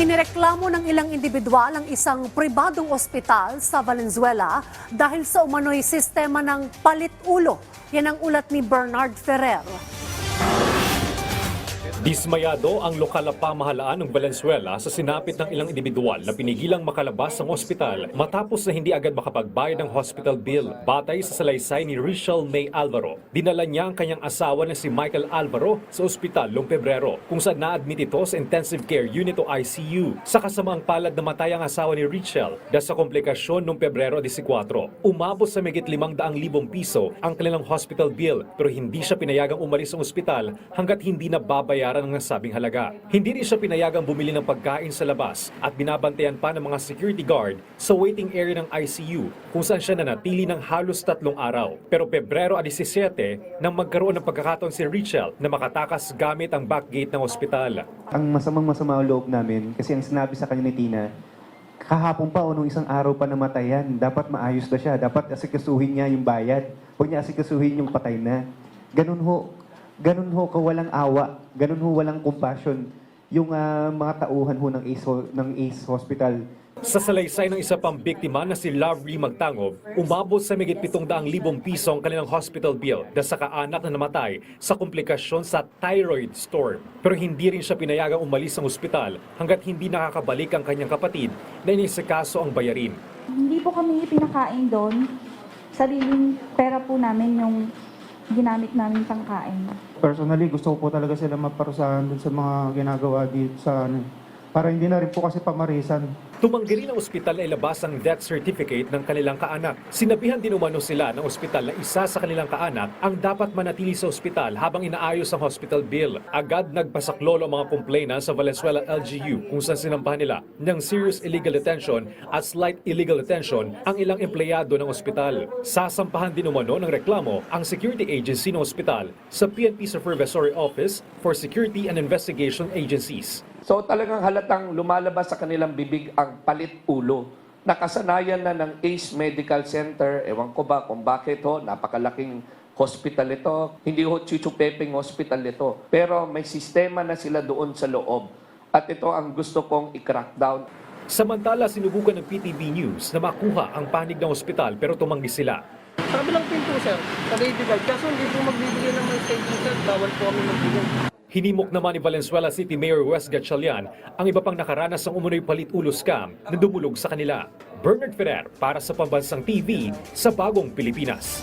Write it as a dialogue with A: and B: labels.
A: Inireklamo ng ilang individual ang isang pribadong ospital sa Valenzuela dahil sa umano'y sistema ng palit ulo. Yan ang ulat ni Bernard Ferrer.
B: Dismayado ang lokal na pamahalaan ng Valenzuela sa sinapit ng ilang individual na pinigilang makalabas ng ospital matapos na hindi agad makapagbayad ng hospital bill. Batay sa salaysay ni Richelle May Alvaro, dinala niya ang kanyang asawa na si Michael Alvaro sa ospital noong Pebrero kung saan na-admit ito sa intensive care unit o ICU. Sa kasamaang palad na matay ang asawa ni Richelle dahil sa komplikasyon noong Pebrero 14. Umabot sa megit 500,000 piso ang kanilang hospital bill pero hindi siya pinayagang umalis sa ospital hanggat hindi na babayaran ng nasabing halaga. Hindi rin siya pinayagang bumili ng pagkain sa labas at binabantayan pa ng mga security guard sa waiting area ng ICU kung saan siya nanatili ng halos tatlong araw. Pero Pebrero 17 nang magkaroon ng pagkakataon si Richelle na makatakas gamit ang back gate ng ospital.
C: Ang masamang masama ang loob namin, kasi ang sinabi sa kanya ni Tina, kahapon pa o nung isang araw pa namatayan, dapat maayos na siya, dapat asikasuhin niya yung bayad, huwag niya asikasuhin yung patay na. Ganun ho, ganun ho ka walang awa, ganun ho walang compassion yung ah, mga tauhan ho ng ACE, ng ACE Hospital.
B: Sa salaysay ng isa pang biktima na si Lavrie Magtangob, umabot sa megit 700,000 piso ang kanilang hospital bill dahil sa kaanak na namatay sa komplikasyon sa thyroid storm. Pero hindi rin siya pinayagang umalis ng ospital hanggat hindi nakakabalik ang kanyang kapatid na inisikaso ang bayarin.
D: Hindi po kami pinakain doon. Sariling pera po namin yung ginamit namin pangkain.
E: Personally, gusto ko po talaga sila maparusahan dun sa mga ginagawa dito sa ano. Para hindi na rin po kasi pamarisan.
B: Tumanggi rin ang ospital na ilabas ang death certificate ng kanilang kaanak. Sinabihan din umano sila ng ospital na isa sa kanilang kaanak ang dapat manatili sa ospital habang inaayos ang hospital bill. Agad nagpasaklolo ang mga complainant sa Valenzuela LGU kung saan sinampahan nila ng serious illegal detention at slight illegal detention ang ilang empleyado ng ospital. Sasampahan din umano ng reklamo ang security agency ng ospital sa PNP Supervisory Office for Security and Investigation Agencies.
F: So talagang halatang lumalabas sa kanilang bibig ang palit ulo. Nakasanayan na ng ACE Medical Center, ewan ko ba kung bakit ho, napakalaking hospital ito. Hindi ho chuchupepeng hospital ito. Pero may sistema na sila doon sa loob. At ito ang gusto kong i-crack down.
B: Samantala, sinubukan ng PTV News na makuha ang panig ng ospital pero tumanggi sila.
G: Sabi lang pinto, sir, sa Lady Guard. Kaso hindi po magbibigay ng mga statement, sir. Bawal po kami magbigay.
B: Hinimok naman ni Valenzuela City Mayor Wes Gatchalian ang iba pang nakaranas ng umunoy palit-ulo scam na dumulog sa kanila. Bernard Ferrer para sa Pambansang TV sa Bagong Pilipinas.